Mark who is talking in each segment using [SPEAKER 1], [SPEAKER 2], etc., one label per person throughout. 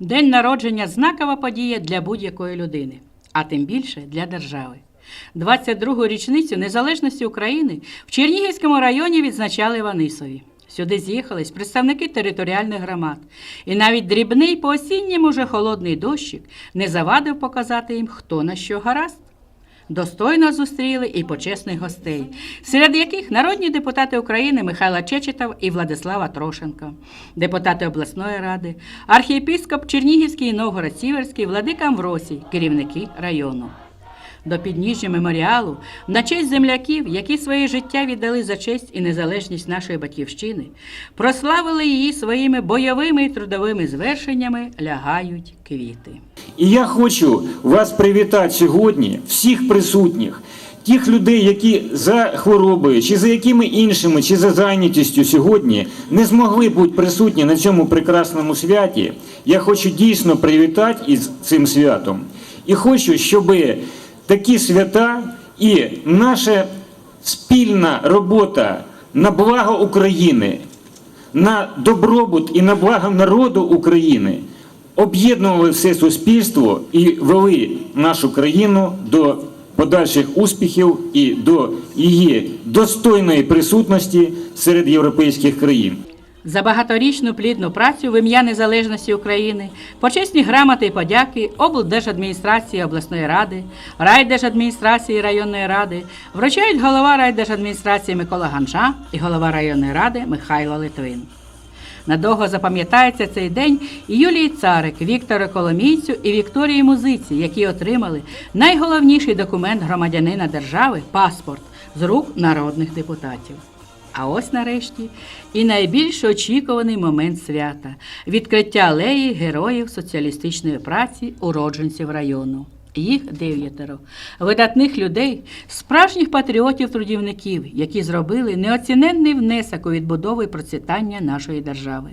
[SPEAKER 1] День народження знакова подія для будь-якої людини, а тим більше для держави. 22-гу річницю незалежності України в Чернігівському районі відзначали в Анисові. Сюди з'їхались представники територіальних громад. І навіть дрібний по осінньому вже холодний дощик не завадив показати їм, хто на що гаразд. Достойно зустріли і почесних гостей, серед яких народні депутати України Михайла Чечетов і Владислава Трошенко, депутати обласної ради, архієпископ Чернігівський і Новгород-Сіверський, владика Амвросій, керівники району. До підніжжя меморіалу на честь земляків, які своє життя віддали за честь і незалежність нашої батьківщини, прославили її своїми бойовими і трудовими звершеннями, лягають квіти.
[SPEAKER 2] І я хочу вас привітати сьогодні, всіх присутніх, тих людей, які за хворобою, чи за якими іншими, чи за зайнятістю сьогодні не змогли бути присутні на цьому прекрасному святі. Я хочу дійсно привітати із цим святом. І хочу, щоб такі свята і наша спільна робота на благо України, на добробут і на благо народу України об'єднували все суспільство і вели нашу країну до подальших успіхів і до її достойної присутності серед європейських країн.
[SPEAKER 1] За багаторічну плідну працю в ім'я незалежності України, почесні грамоти і подяки облдержадміністрації обласної ради, райдержадміністрації районної ради вручають голова райдержадміністрації Микола Ганжа і голова районної ради Михайло Литвин. Надовго запам'ятається цей день і Юлії Царик, Віктору Коломійцю і Вікторії Музиці, які отримали найголовніший документ громадянина держави паспорт з рук народних депутатів. А ось нарешті і найбільш очікуваний момент свята відкриття алеї героїв соціалістичної праці уродженців району. Їх дев'ятеро видатних людей, справжніх патріотів-трудівників, які зробили неоціненний внесок у відбудову і процвітання нашої держави.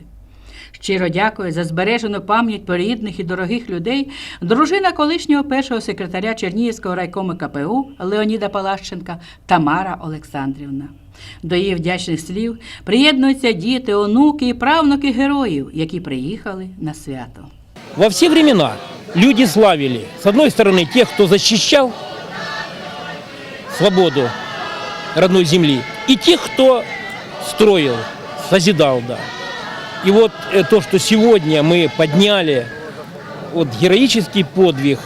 [SPEAKER 1] Щиро дякую за збережену пам'ять про рідних і дорогих людей дружина колишнього першого секретаря Чернігівського райкому КПУ Леоніда Палащенка Тамара Олександрівна. До її вдячних слів приєднуються діти, онуки і правнуки героїв, які приїхали на свято.
[SPEAKER 3] Во все времена люди славили, с одной стороны, тех, кто защищал свободу родной земли, и тех, кто строил, созидал, да. И вот э, то, что сегодня мы подняли, вот героический подвиг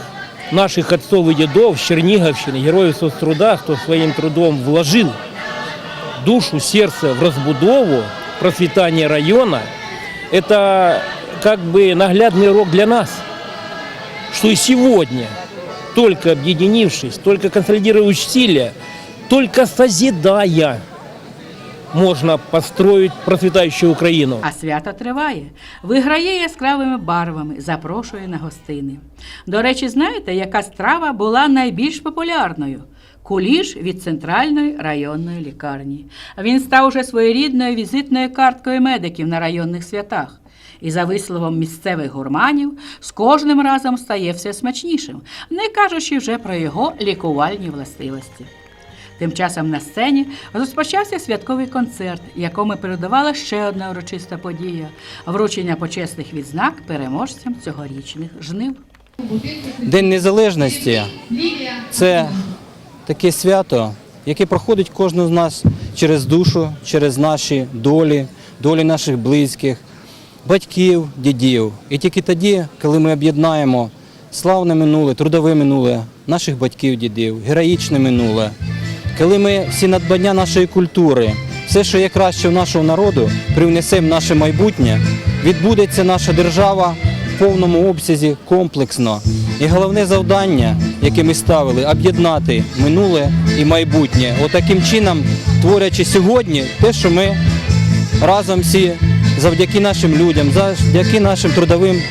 [SPEAKER 3] наших отцов и дедов Черниговщины, героев соцтруда, кто своим трудом вложил душу, сердце в разбудову, процветание района, это как бы наглядный урок для нас, что и сегодня, только объединившись, только консолидируя усилия, только созидая, можно построить процветающую Украину.
[SPEAKER 1] А свято триває. Виграє яскравими барвами, запрошує на гостини. До речі, знаєте, яка страва була найбільш популярною? Куліш від центральної районної лікарні. Він став уже своєрідною візитною карткою медиків на районних святах. І за висловом місцевих гурманів, з кожним разом стає все смачнішим, не кажучи вже про його лікувальні властивості. Тим часом на сцені розпочався святковий концерт, якому передавала ще одна урочиста подія вручення почесних відзнак переможцям цьогорічних жнив.
[SPEAKER 4] День Незалежності це таке свято, яке проходить кожну з нас через душу, через наші долі, долі наших близьких, батьків, дідів. І тільки тоді, коли ми об'єднаємо славне минуле, трудове минуле наших батьків, дідів, героїчне минуле, коли ми всі надбання нашої культури, все, що є краще в нашого народу, привнесемо в наше майбутнє, відбудеться наша держава в повному обсязі комплексно. І головне завдання, яке ми ставили, об'єднати минуле і майбутнє. Отаким чином, творячи сьогодні те, що ми разом всі завдяки нашим людям, завдяки нашим трудовим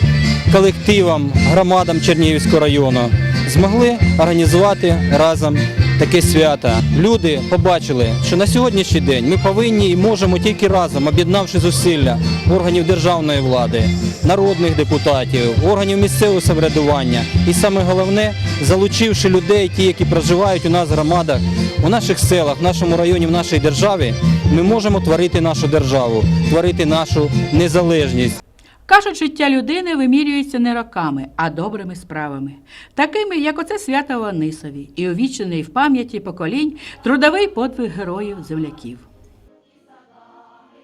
[SPEAKER 4] колективам, громадам Чернігівського району змогли організувати разом таке свято. Люди побачили, що на сьогоднішній день ми повинні і можемо тільки разом, об'єднавши зусилля органів державної влади, народних депутатів, органів місцевого самоврядування і саме головне, залучивши людей, ті, які проживають у нас в громадах, у наших селах, в нашому районі, в нашій державі, ми можемо творити нашу державу, творити нашу незалежність.
[SPEAKER 1] Кажуть, життя людини вимірюється не роками, а добрими справами, такими, як оце свято Ванисові, і увічений в пам'яті поколінь трудовий подвиг героїв земляків.